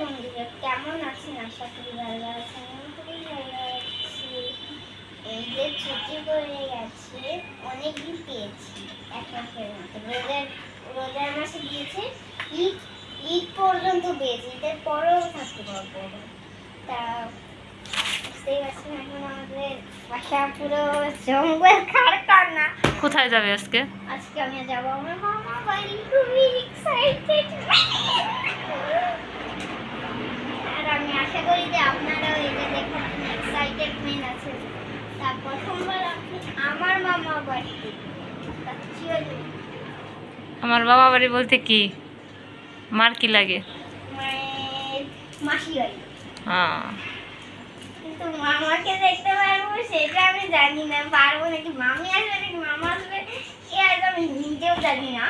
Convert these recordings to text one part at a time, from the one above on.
বন্ধুরা কেমন আছেন? আশা করি ভালো আছেন। খুবই ভালো আছি। এই যে ছুটি গেছে অনেকদিন পেয়েছি এক মাসের মতো। রোজার রোজার মাসে দিয়েছে ঈদ ঈদ পর্যন্ত পেয়েছি ঈদের পরেও থাকতে পারব। তা বুঝতেই পারছেন এখন আমাদের বাসা পুরো জঙ্গল কারখানা। কোথায় যাবে আজকে? আজকে আমি যাব আমার মামা বাড়ি। খুবই এক্সাইটেড আশা করি যে আপনারাও এটা দেখে এক্সাইটেডমেন্ট আছেন। তা প্রথমবার আপনি আমার মামা বাড়িতে আমার বাবা বাড়ি বলতে কি? মার কি লাগে? মাসি বাড়ি। হ্যাঁ। কিন্তু মামাকে দেখতে পারব সেটা আমি জানি না। পারব নাকি মামি আসবে নাকি মামা আসবে এ হয়তো আমি নিজেও জানি না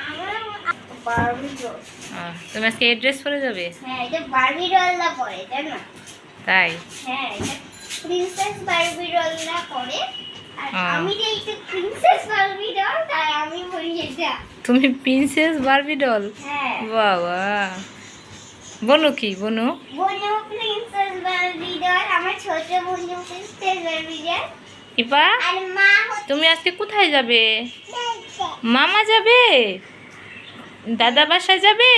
আমার বারবি ডল আহ, তুমি আজকে এই ড্রেস পরে যাবে? হ্যাঁ এটা বারবি ডলটা পরে তাই তাই? হ্যাঁ এটা প্রিন্সেস বারবি ডলটা পরে। আর। আমি যে এটা প্রিন্সেস বারবি ডল তাই আমি পরি এটা। তুমি প্রিন্সেস বারবি ডল হ্যাঁ। বাবা। বলো কি বনু? বনু প্রিন্সেস বারবি ডল আমার ছোট বনু প্রিন্সেস বারবি ডল ইপা আর মা হচ্ছে তুমি আজকে কোথায় যাবে? মামা যাবে? দাদা বাসায় যাবে?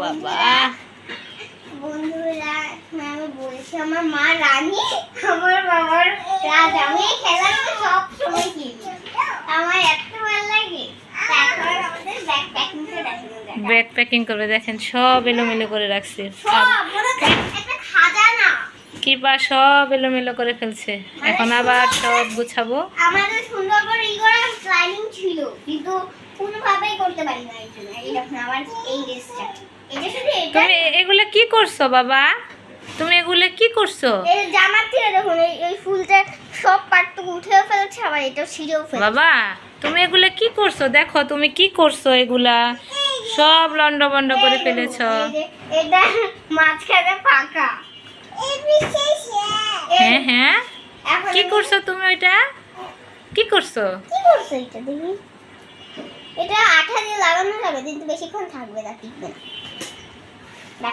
বাবা। বন্ধুরা আমি বলছি আমার মা রানী আমার বাবার রাজ। আমি এই খেলাগুলো সব সময় খেলি। আমার এত ভালো লাগে ব্যাগ প্যাকিং করবে দেখেন সব এলোমেলো করে রাখছে। মনে কিপা সব এলোমেলো করে ফেলছে। এখন আবার সব গুছাবো। আমাদের সুন্দর করে ই করা প্ল্যানিং ছিল কিন্তু কোনোভাবেই করতে পারি না দেখুন আমার এই ড্রেসটা এটা শুধু এটা তুমি এগুলো কি করছ বাবা? তুমি এগুলো কি করছ? এই জামার থেকে দেখুন এই এই ফুলটা সব পার্টটুকু উঠেও ফেলেছে আবার এটাও ছিঁড়েও ফেলেছে। বাবা তুমি এগুলো কি করছ? দেখো তুমি কি করছ এগুলা? সব লন্ড বন্ড করে ফেলেছ। এটা মাঝখানে ফাঁকা। হ্যাঁ হ্যাঁ। কি করছ তুমি ওইটা? কি করছ? কি করছ এটা দেখি? এটা আঠা দিয়ে লাগানো যাবে কিন্তু বেশিক্ষণ থাকবে না টিকবে না।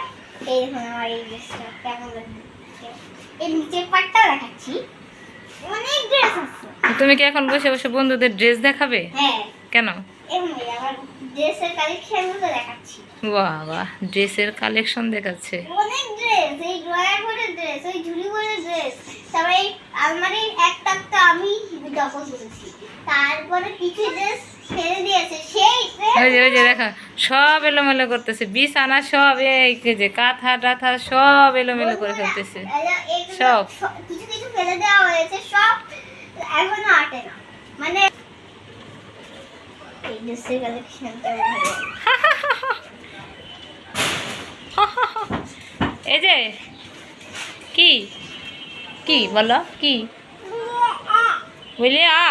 এই দেখুন আমার এই ড্রেসটা কেমন লাগছে। নিচের পাটটা দেখাচ্ছি। অনেক ড্রেস আছে। তুমি কি এখন বসে বসে বন্ধুদের ড্রেস দেখাবে? হ্যাঁ। কেন? ড্রেসের কালেকশনগুলো দেখাচ্ছি। বাবা ড্রেসের কালেকশন দেখাচ্ছে। অনেক ড্রেস এই ড্রয়ার ভরে ড্রেস ওই ঝুলি ভরে ড্রেস তারপরে আলমারির এক তাকটা আমি দখল করেছি। তারপরে কিছু ড্রেস দেখো সব এলোমেলো করতেছে বিছানা সব এই যে কাঁথা টাথা সব এলোমেলো করে ফেলতেছে। সব। সব কিছু কিছু ফেলে দেওয়া হয়েছে সব এখনও আটে না। মানে এই ড্রেসের কালেকশনটা এই যে কি? কি বলো কি? বুঝলি আ।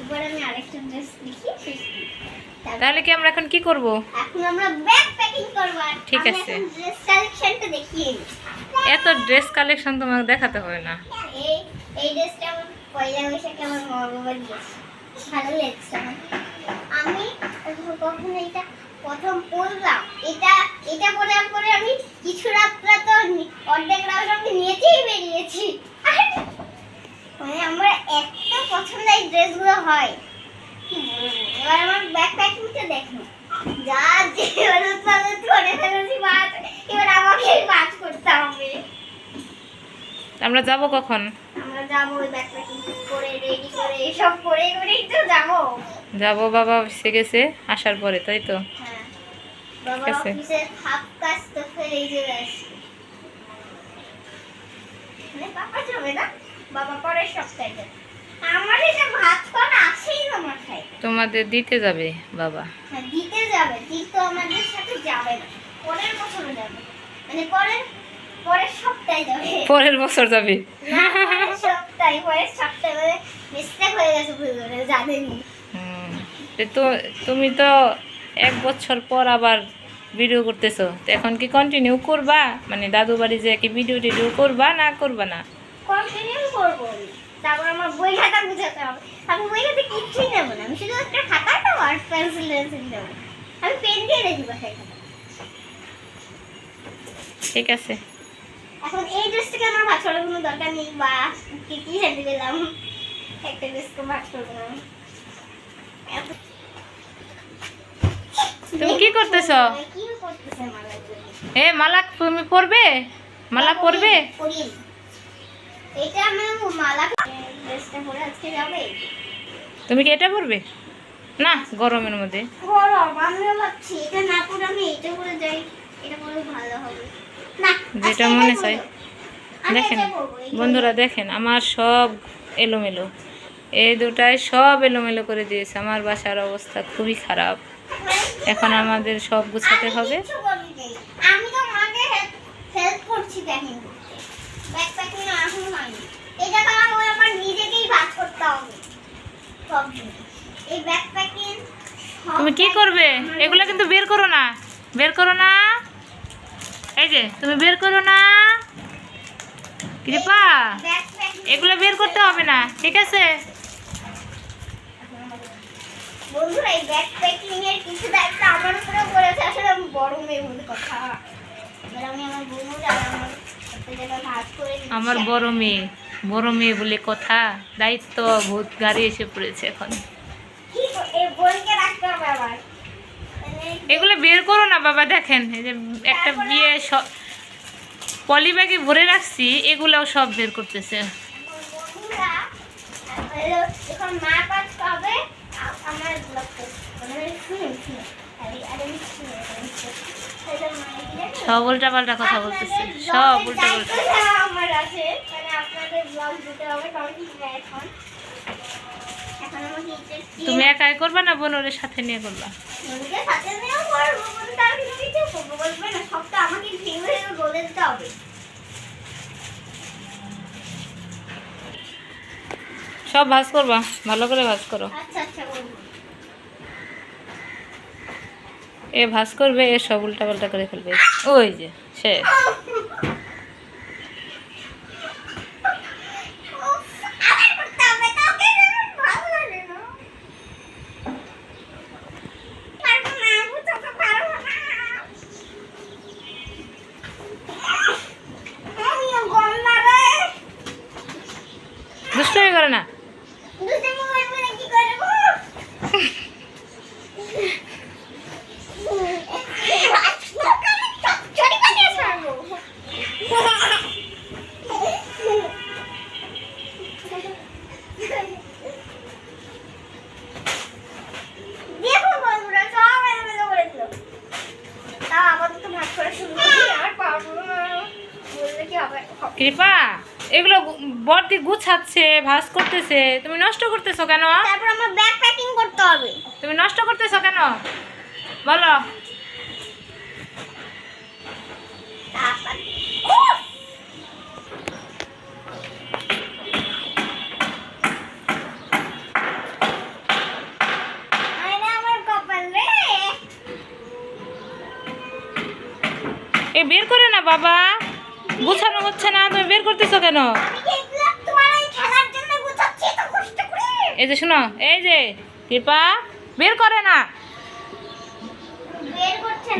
এবার আমি আরেকটা ড্রেস দেখি শেষ তাহলে কি আমরা এখন কি করব? এখন আমরা ব্যাগ প্যাকিং করব ঠিক আছে। ড্রেস কালেকশনটা দেখিয়ে এত ড্রেস কালেকশন তোমাকে দেখাতে হবে না। এই এই ড্রেসটা আমার পয়লা বৈশাখে আমার মা বাবা দিয়েছে ভালো লেগেছে আমি কখন এটা প্রথম পরলাম। এটা এটা পরার পরে আমি কিছু রাত্রা তো অর্ধেক রাত আমি নিয়েছেই বেরিয়েছি। মানে আমার এত পছন্দ এই ড্রেসগুলো হয়। কি বলব এবার আমার ব্যাগ প্যাকিংটা যা যে হলুদ হলুদ করে ফেলেছি বাদ এবার আমাকে কাজ করতে হবে। আমরা যাব কখন? আমরা যাব ওই ব্যাগ প্যাকিং করে রেডি করে এসব করে করেই তো যাব। যাব বাবা অফিসে গেছে আসার পরে তাই তো? হ্যাঁ। বাবা। হাফ কাজ তো ফেলেই চলে আসছে। মানে বাবা যাবে না? বাবা পরের সপ্তাহে। আমার এটা ভাত করা আছেই না। মাথায় তোমাদের দিতে যাবে বাবা। হ্যাঁ দিতে যাবে কিন্তু আমাদের সাথে যাবে না। পরের বছরে যাবে। মানে পরের পরের সপ্তাহে যাবে। পরের বছর যাবে। না, সপ্তাহে পরের সপ্তাহে মানে মিস্টেক হয়ে গেছে ভুল করে জানেনি হুম, তো তুমি তো এক বছর পর আবার ভিডিও করতেছো। তো এখন কি কন্টিনিউ করবা? মানে দাদু বাড়ি যে কি ভিডিও টিডিও করবা না করবা না? কন্টিনিউ করব। তারপর আমার বই খাতা বুঝাতে হবে। আমি বই খাতা কিচ্ছুই নেব না আমি শুধু একটা খাতা নেব আর পেন্সিল পেন্সিল নেব। আমি পেন দিয়ে বাসায় খাতা ঠিক আছে। এখন এই ড্রেস থেকে আমার ভাগ করার কোনো দরকার নেই বা কি কি হেঁটে দিলাম একটা ড্রেসকে ভাগ করে দিলাম তুমি কি করতেছ? এ মালা তুমি পরবে? মালা পরি। এটা আমার মালা ড্রেসটা পরে আজকে যাবে। তুমি কি এটা পরবে? না গরমের মধ্যে। গরম ভাবছি এটা না পরে আমি এটা পরে যাই এটা পরে ভালো হবে। না যেটা মনে চায়। দেখেন বন্ধুরা দেখেন আমার সব এলোমেলো। এই দুটাই সব এলোমেলো করে দিয়েছে। আমার বাসার অবস্থা খুবই খারাপ। এখন আমাদের সব গুছাতে হবে। আমি তো হেল্প করছি প্যাকিং করতে এখন হয়নি এটা কারণ ওই আমার নিজেকেই ভাগ করতে হবে। সব এই ব্যাগ তুমি কি করবে? এগুলো কিন্তু বের করো না। বের করো না। এই যে তুমি বের করো না। কৃপা এগুলো বের করতে হবে না ঠিক আছে? বন্ধুরা এই ব্যাগ প্যাকিং এর কিছু দায়িত্ব আমার উপরে পড়েছে আসলে আমি বড় মধ্যে কথা। এবার আমি আমার বন্ধুরা আমার আমার বড় মেয়ে বড় মেয়ে বলে কথা দায়িত্ব ভূত গাড়ি এসে পড়েছে এখন। এগুলো বের করো না বাবা দেখেন এই যে একটা বিয়ে সব পলি ব্যাগে ভরে রাখছি এগুলোও সব বের করতেছে। মা পাবে আমার লক্ষ্য মানে শুনুন শুনুন আরে আরে শুনুন তাহলে মানে কি জানেন? সব উল্টা পাল্টা কথা বলতেছে। সব উল্টা পাল্টা আমার আছে। মানে আপনাদের ব্লগ দিতে হবে কারণ এখন। এখন আমাকে এটা তুমি একাই করবা না বোনের সাথে নিয়ে করবা? সব ভাজ করবা ভালো করে ভাজ করো। আচ্ছা আচ্ছা বলব এ ভাস করবে এ সব উল্টা পাল্টা করে ফেলবে। ওই যে শেষ উফ, আবার করতে হবে, কাউকে যেন ভালো লাগে না। পারব না, গুছোতে পারব না। আমিও গন্ডা রে। দুষ্টমি করে না দুষ্টুমি করব না, কি করব? তোকে আমি চচ্চড়ি বানিয়ে ছাড়বো। দেখো বন্ধুরা সব এলোমেলো করে দিল তাও আপাতত ভাগ করে শুরু করি আর পারব না বললে কি হবে কৃপা এগুলো বর্দি গুছাচ্ছে ভাজ করতেছে। তুমি নষ্ট করতেছো কেন? তারপর আমার ব্যাগ প্যাকিং করতে হবে। তুমি নষ্ট করতেছো কেন? বলো। এ বের করে না বাবা। হচ্ছে না, তুমি বের করতেছো কেন? এই যে শোনো, এই যে, কৃপা, বের করে না।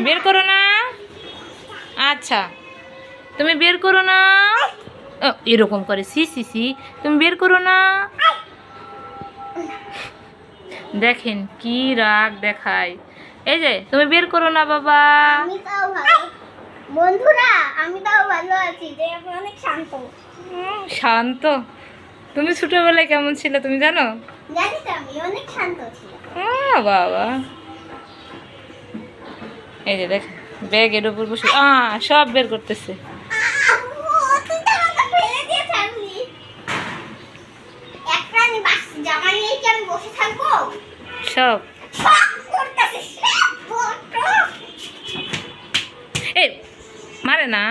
বের করো না। আচ্ছা তুমি বের করো না। এরকম করে, সি সি সি, তুমি বের করো না। দেখেন কি রাগ দেখায়। এই যে, তুমি বের করো না, বাবা। বন্ধুরা আমি তাও ভালো আছি। যে আমি অনেক শান্ত। শান্ত। তুমি ছোটবেলায় কেমন ছিলে তুমি জানো? জানি তো আমি অনেক শান্ত ছিলাম। বাবা। এই যে দেখ ব্যাগের উপর বসে আ সব বের করতেছে। আম্মু, করলা?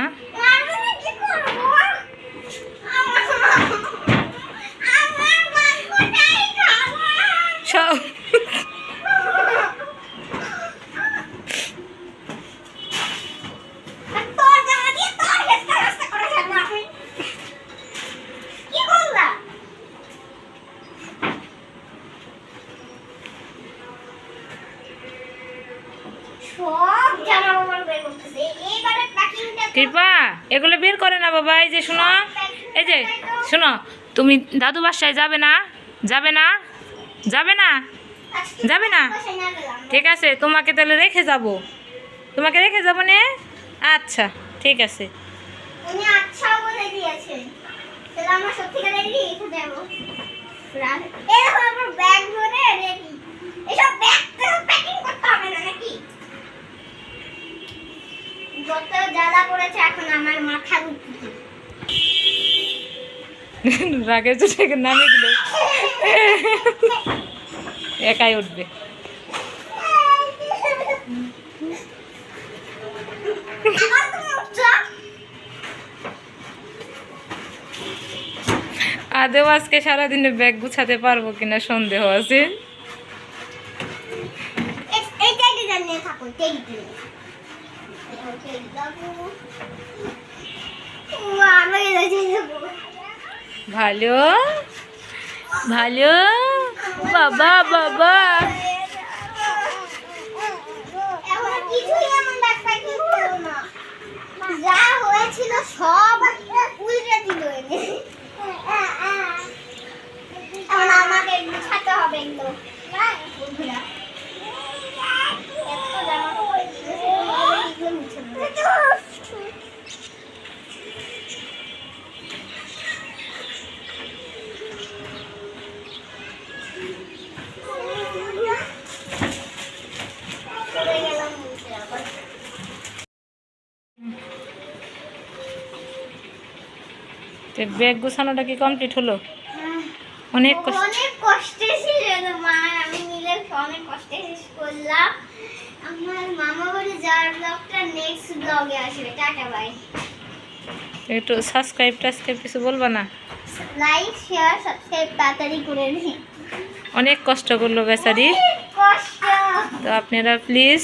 সব জামা কাপড় বের করতেছে কৃপা, এগুলো বের করে না বাবা, এই যে শোনো, এই যে শোনো, তুমি দাদু বাসায় যাবে না? যাবে না? যাবে না? যাবে না? ঠিক আছে, তোমাকে তাহলে রেখে যাব। তোমাকে রেখে যাব নে? আচ্ছা ঠিক আছে। আমরা ব্যাগ ভরে রেডি এসব ব্যাগ প্যাকিং করতে হবে না নাকি? যত জ্বালা পড়েছে এখন আমার মাথার উপরে রাগে চুটে নামে দিল। একাই উঠবে। আদেও আজকে সারাদিনে ব্যাগ গুছাতে পারব কিনা সন্দেহ আছে এই- এই টেডিটা নিয়ে থাকো, টেডিটা নিয়ে। দেখো, টেডি বাবু। উয়া, আমি রেডি হব। ভালো? ভালো? বাবা বাবা। যা হয়েছিল সব উল্টে দিল আমাকে গুছাতে হবে ব্যাগ গুছানোটা কি কমপ্লিট হলো? অনেক কষ্ট অনেক কষ্টে ছিল মা আমি মিলে অনেক কষ্টে শেষ করলাম। আমার মামা বাড়ি যাওয়ার ব্লগটা নেক্সট ব্লগে আসবে। টাটা বাই একটু সাবস্ক্রাইব টাসক্রাইব কিছু বলবা না? লাইক শেয়ার সাবস্ক্রাইব তাড়াতাড়ি করে দিন অনেক কষ্ট করল বেচারি। তো আপনারা প্লিজ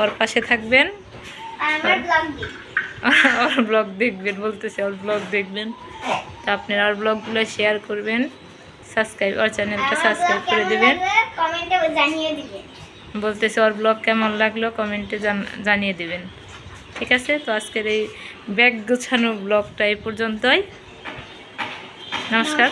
ওর পাশে থাকবেন। আমার ব্লগ ওর ব্লগ দেখবেন বলতেছে ওর ব্লগ দেখবেন। তো আপনারা ওর ব্লগগুলো শেয়ার করবেন সাবস্ক্রাইব ওর চ্যানেলটা সাবস্ক্রাইব করে দেবেন। কমেন্টে জানিয়ে দিবেন। বলতেছে ওর ব্লগ কেমন লাগল কমেন্টে জানিয়ে দেবেন। ঠিক আছে? তো আজকের এই ব্যাগ গোছানো ব্লগটা এই পর্যন্তই। নমস্কার।